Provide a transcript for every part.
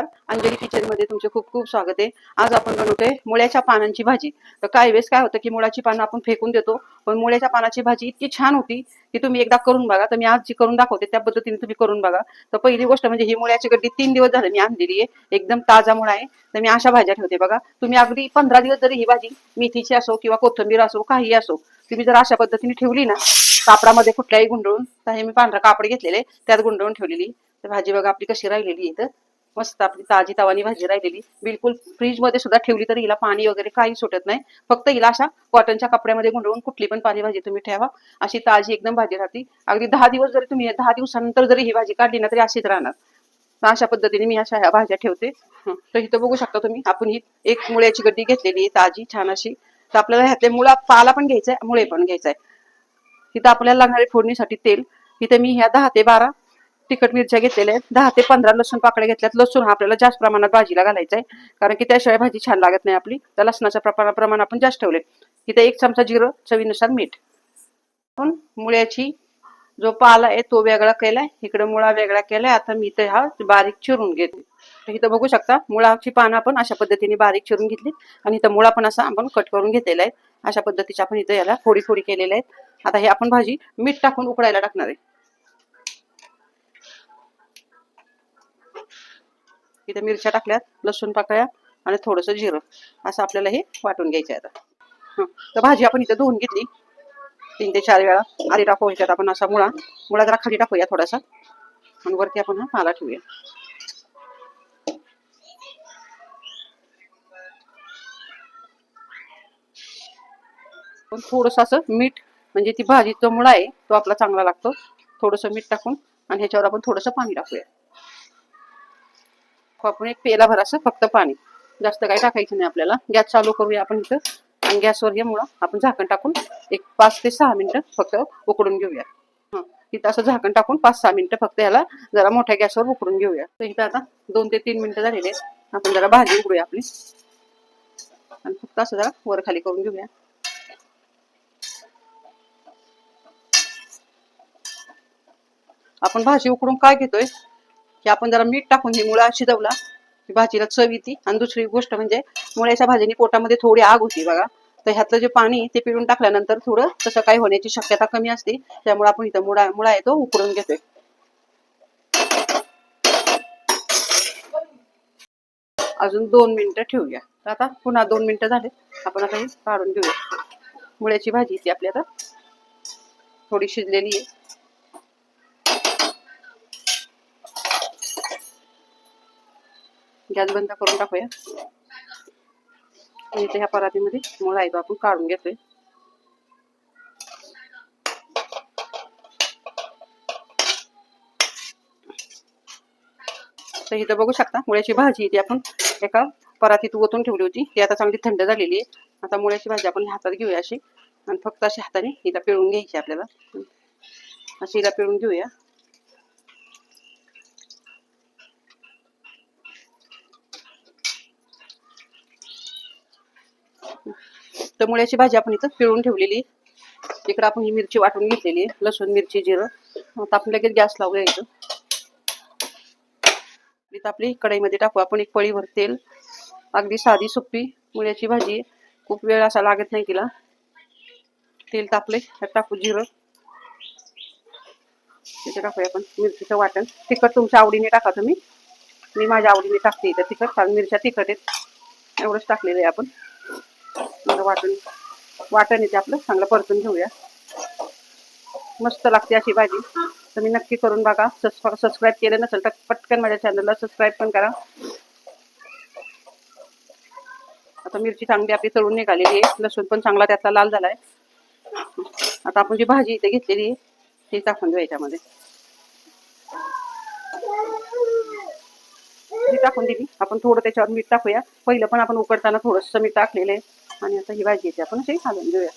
मध्ये तुमचे खूप खूप स्वागत आहे. आज आपण बनवतोय मुळ्याच्या पानांची भाजी. तर काही वेळेस काय होतं की मुळाची पानं आपण फेकून देतो पण मुळ्याच्या पानाची भाजी इतकी छान होती की तुम्ही एकदा करून बघा. तर मी आज जी करून दाखवते त्या पद्धतीने तुम्ही करून बघा. तर पहिली गोष्ट म्हणजे ही मुळ्याची गड्डी तीन दिवस झाले मी आणलेली आहे. एकदम ताजा मुळा आहे. तर मी अशा भाज्या ठेवते बघा. तुम्ही अगदी पंधरा दिवस जरी ही भाजी मेथीची असो किंवा कोथिंबीर असो काही असो तुम्ही जर अशा पद्धतीने ठेवली ना कापडामध्ये कुठल्याही गुंडळून तर हे मी पांढरा कापड घेतलेले त्यात गुंडळून ठेवलेली. तर भाजी बघा आपली कशी राहिलेली आहे तर मस्त आपली ताजी तवानी भाजी राहिलेली. बिलकुल फ्रीजमध्ये सुद्धा ठेवली तरी हिला पाणी वगैरे काही सुटत नाही. फक्त हिला अशा कॉटनच्या कपड्यामध्ये गुंडळून कुठली पण पालेभाजी तुम्ही ठेवा. अशी ताजी एकदम भाजी राहते. अगदी दहा दिवस जरी तुम्ही दहा दिवसानंतर जरी ही भाजी काढली ना तरी अशीच राहणार. तर अशा पद्धतीने मी अशा ह्या भाज्या ठेवते. तर इथं बघू शकता तुम्ही आपण ही एक मुळ्याची गड्डी घेतलेली आहे ताजी छान अशी. तर आपल्याला ह्यातले मुळा पाला पण घ्यायचा आहे मुळे पण घ्यायचा आहे तिथं आपल्याला लागणारे फोडणीसाठी तेल. इथे मी ह्या दहा ते बारा तिखट मिरच्या घेतलेल्या आहेत. दहा ते पंधरा लसूण पाकळ्या घेतल्यात. लसूण हा आपल्याला जास्त प्रमाणात भाजीला घालायचा आहे कारण की त्याशिवाय भाजी छान लागत नाही आपली. त्या लसणाचं प्रमाण प्रमाण आपण जास्त ठेवले इथे एक चमचा जिरं चवीनुसार मीठ. पण मुळ्याची जो पाला आहे तो वेगळा केलाय. इकडे मुळा वेगळा केलाय. आता मी इथे हा बारीक चिरून घेते. तर इथं बघू शकता मुळाची पानं आपण अशा पद्धतीने बारीक चिरून घेतली आणि इथं मुळा पण असा आपण कट करून घेतलेला आहे. अशा पद्धतीच्या आपण इथं याला फोडी फोडी केलेल्या आहेत. आता हे आपण भाजी मीठ टाकून उकडायला टाकणार आहे. इथे मिरच्या टाकल्यात लसूण पाकळ्या आणि थोडंसं जिरं. असं आपल्याला हे वाटून घ्यायचं आहे आता. तर भाजी आपण इथं धुवून घेतली. तीन ते चार वेळा आधी टाकू ह्याच्यात आपण असा मुळा. मुळा जरा खाली टाकूया थोडासा. आणि वरती आपण हा पाला ठेवूया. पण थोडस असं मीठ म्हणजे ती भाजी जो मुळा आहे तो आपला चांगला लागतो. थोडस मीठ टाकून आणि ह्याच्यावर आपण थोडस पाणी टाकूया. आपण एक पेला असं फक्त पाणी. जास्त काही टाकायचं नाही आपल्याला. गॅस चालू करूया आपण इथं. आणि गॅसवर हे मुळा आपण झाकण टाकून एक पाच ते सहा मिनिटं फक्त उकडून घेऊया. इथं असं झाकण टाकून पाच सहा मिनिटं फक्त ह्याला जरा मोठ्या गॅसवर उकडून घेऊया. तर इथं आता दोन ते तीन मिनिटं झालेले आहेत. आपण जरा भाजी उघडूया आपली. आणि फक्त असं जरा वर खाली करून घेऊया. आपण भाजी उकडून काय घेतोय? की आपण जरा मीठ टाकून ही मुळा शिजवला की भाजीला चव येते. आणि दुसरी गोष्ट म्हणजे मुळ्याच्या भाजीने पोटामध्ये थोडी आग होती बघा. तर ह्यातलं जे पाणी ते पिळून टाकल्यानंतर थोडं तसं काही होण्याची शक्यता कमी असते. त्यामुळे आपण इथं मुळा मुळा आहे तो उकडून घेतोय. अजून दोन मिनिटं ठेवूया. तर आता पुन्हा दोन मिनिटं झाले. आपण आता हे काढून घेऊया. मुळ्याची भाजी ती आपली आता थोडी शिजलेली आहे. गॅस बंद करून टाकूया. इथे ह्या परातीमध्ये मुळा आहे तो आपण काढून घेतोय. तर इथं बघू शकता मुळ्याची भाजी ती आपण एका परातीत ओतून ठेवली होती. ती आता चांगली थंड झालेली आहे. आता मुळ्याची भाजी आपण हातात घेऊया अशी. आणि फक्त अशी हाताने हिला पिळून घ्यायची आपल्याला. अशी हिला पिळून घेऊया. तर मुळ्याची भाजी आपण इथं पिळून ठेवलेली इकडं आपण ही मिरची वाटून घेतलेली आहे. लसूण मिरची जिरं. आता आपण लगेच गॅस लावूया इथं. इथं आपली कढईमध्ये टाकू आपण एक पळीवर तेल. अगदी साधी सोपी मुळ्याची भाजी खूप वेळ असा लागत नाही तिला. तेल तापले त्यात टाकू जिरं. तिथे टाकूया आपण मिरचीचं वाटण. तिखट तुमच्या आवडीने टाका तुम्ही. मी माझ्या आवडीने टाकते इथं तिखट. कारण मिरच्या तिखट आहेत. एवढंच टाकलेलं आहे आपण. वाटण वाटण येते आपलं. चांगलं परतून घेऊया. मस्त लागते अशी भाजी. तुम्ही नक्की करून बघा. सबस्क्राईब केलं नसेल तर पटकन माझ्या चॅनलला सबस्क्राईब पण करा. आता मिरची चांगली आपली तळून निघालेली आहे. लसूण पण चांगला त्यातला लाल झालाय. आता आपण जी भाजी इथे घेतलेली आहे ती टाकून देऊ याच्यामध्ये. टाकून दिली. आपण थोडं त्याच्यावर मीठ टाकूया. पहिलं पण आपण उकडताना थोडंसं मीठ टाकलेलं आहे. आणि आता ही भाजी येते. आपण अशी घालून घेऊया.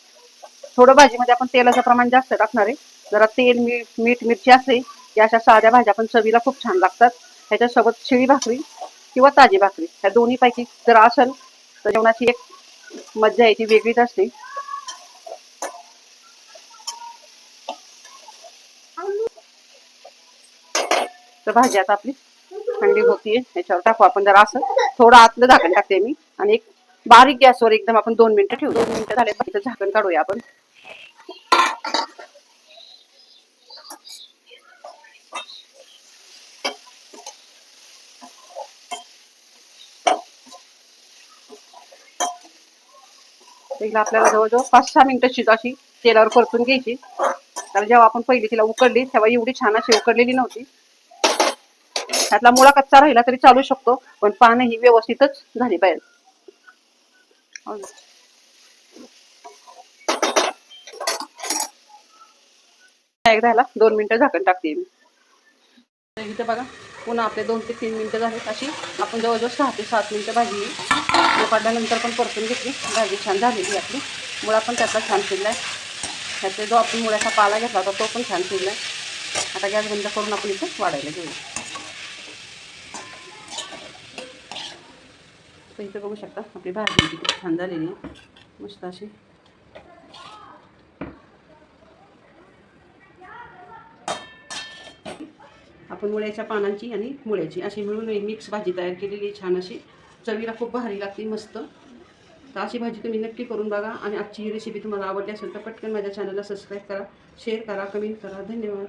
थोडं भाजीमध्ये आपण तेलाचं प्रमाण जास्त टाकणार आहे. जरा तेल मीठ मीठ मिरची असते या अशा साध्या भाज्या पण चवीला खूप छान लागतात. ह्याच्यासोबत शिळी भाकरी किंवा ताजी भाकरी. ह्या दोन्हीपैकी जर असेल तर जेवणाची एक मज्जा आहे ती वेगळीच असते. तर भाजी आता आपली थंडी होतीये. ह्याच्यावर टाकू आपण जरा असं. थोडं आतलं झाकण टाकते मी. आणि एक बारीक गॅसवर एकदम आपण दोन मिनिटं ठेवू. दोन मिनिटं झाले झाकण काढूया आपण. एकदा आपल्याला जवळजवळ पाच सहा मिनिटं शिज अशी तेलावर परतून घ्यायची. कारण जेव्हा आपण पहिली तिला उकडली तेव्हा एवढी छान अशी उकडलेली नव्हती. त्यातला मुळा कच्चा राहिला तरी चालू शकतो पण पानं ही व्यवस्थितच झाली पाहिजे. एकदा ह्याला दोन मिनिटं झाकण टाकते मी. तर इथे बघा पुन्हा आपले दोन ते तीन मिनिटं झाले अशी. आपण जवळजवळ सहा ते सात मिनिटं भाजी काढल्यानंतर पण परतून घेतली. भाजी छान झालेली आपली. मुळा पण त्यातला छान शिरला आहे ह्याचा जो आपण मुळ्याचा पाला घेतला होता तो पण छान शिजलाय. आता गॅस बंद करून आपण इथे वाढायला घेऊया. तर बघू शकता आपली भाजी किती छान झालेली आहे. मस्त अशी. आपण मुळ्याच्या पानांची आणि मुळ्याची अशी मिळून मिक्स भाजी तयार केलेली छान अशी. चवीला खूप भारी लागते मस्त. तर अशी भाजी तुम्ही नक्की करून बघा आणि आजची ही रेसिपी तुम्हाला आवडली असेल तर पटकन माझ्या चॅनलला सबस्क्राईब करा शेअर करा कमेंट करा. धन्यवाद.